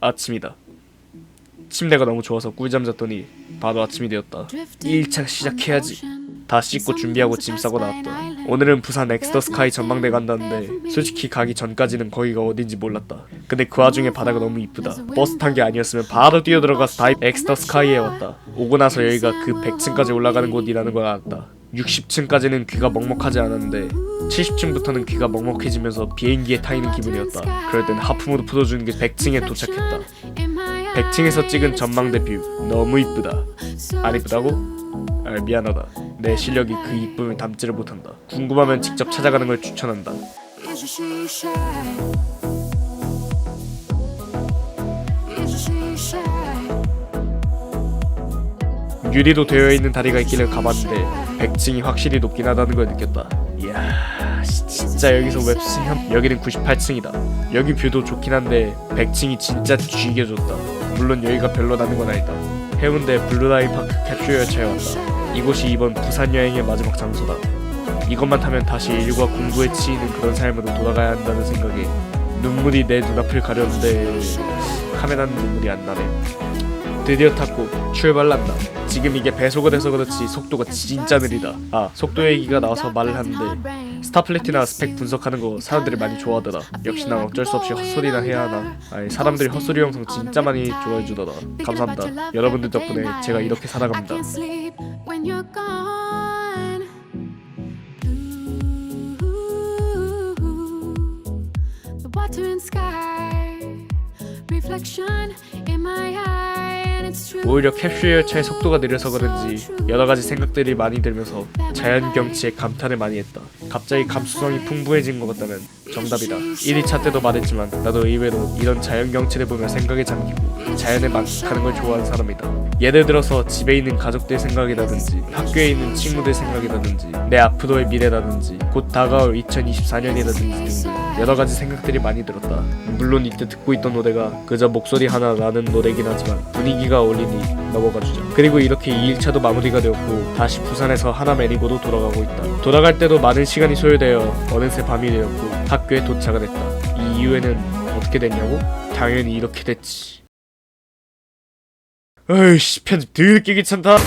아침이다. 침대가 너무 좋아서 꿀잠 잤더니 바로 아침이 되었다. 1차 시작해야지. 다 씻고 준비하고 짐 싸고 나왔다. 오늘은 부산 엑스터 스카이 전망대 간다는데 솔직히 가기 전까지는 거기가 어딘지 몰랐다. 근데 그 와중에 바다가 너무 이쁘다. 버스 탄 게 아니었으면 바로 뛰어들어가서 다이 엑스터 스카이에 왔다. 오고 나서 여기가 그 100층까지 올라가는 곳이라는 걸 알았다. 60층까지는 귀가 먹먹하지 않았는데 70층부터는 귀가 먹먹해지면서 비행기에 타 있는 기분이었다. 그럴 땐 하품으로 풀어주는 게 100층에 도착했다. 100층에서 찍은 전망대 뷰 너무 이쁘다. 안 이쁘다고? 아 미안하다. 내 실력이 그 이쁨을 담지를 못한다. 궁금하면 직접 찾아가는 걸 추천한다. 유리로 되어 있는 다리가 있길래 가봤는데 100층이 확실히 높긴 하다는 걸 느꼈다. 이야 시- 진짜 여기서 웹스현 여기는 98층이다. 여기 뷰도 좋긴 한데 100층이 진짜 쥐겨졌다. 물론 여기가 별로라는 건 아니다. 해운대 블루라인 파크 캡슐 열차에 왔다. 이곳이 이번 부산 여행의 마지막 장소다. 이것만 타면 다시 일과 공부에 치이는 그런 삶으로 돌아가야 한다는 생각에 눈물이 내 눈앞을 가렸는데 카메라는 눈물이 안 나네. 드디어 탔고 출발한다. 지금 이게 배속을 해서 그렇지 속도가 진짜 느리다. 아 속도 얘기가 나와서 말을 하는데 스타플래티나 스펙 분석하는 거 사람들이 많이 좋아하더라. 역시 난 어쩔 수 없이 헛소리나 해야 하나. 아니 사람들이 헛소리 영상 진짜 많이 좋아해 주더라. 감사합니다. 여러분들 덕분에 제가 이렇게 살아갑니다. reflection in my eye, and it's true. 오히려 캡슐 열차의 속도가 느려서 그런지 여러 가지 생각들이 많이 들면서 자연 경치에 감탄을 많이 했다. 갑자기 감수성이 풍부해진 것 같다면 정답이다. 1위차 때도 말했지만 나도 의외로 이런 자연 경치를 보며 생각에 잠기고 자연에 만끽하는 걸 좋아하는 사람이다. 예를 들어서 집에 있는 가족들 생각이라든지 학교에 있는 친구들 생각이라든지 내 앞으로의 미래라든지 곧 다가올 2024년이라든지 등등 여러 가지 생각들이 많이 들었다. 물론 이때 듣고 있던 노래가 그저 목소리 하나 나는 노래긴 하지만 분위기가 어울리니 넘어가 주자. 그리고 이렇게 2일차도 마무리가 되었고 다시 부산에서 하나메리고로 돌아가고 있다. 돌아갈 때도 많은 시간이 소요되어 어느새 밤이 되었고 학교에 도착을 했다. 이 이후에는 어떻게 됐냐고? 당연히 이렇게 됐지. 어이씨 편집 드럽게 귀찮다.